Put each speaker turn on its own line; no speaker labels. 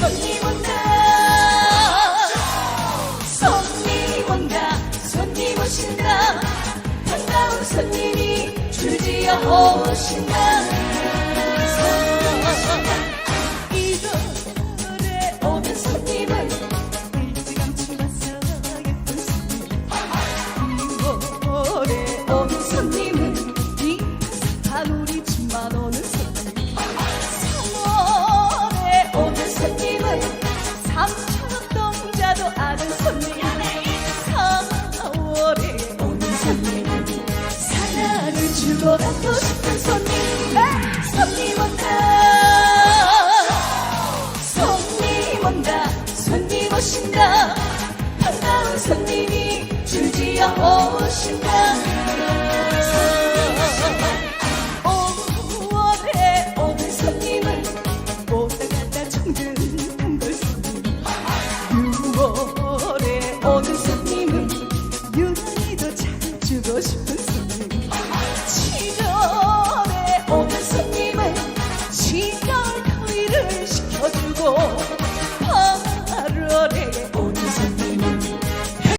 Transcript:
손님 온다. 손님 온다. 손님 오신다. 반가운 손님이 주지어 오신다. 오신다. 사랑스님이 주지어 오신다.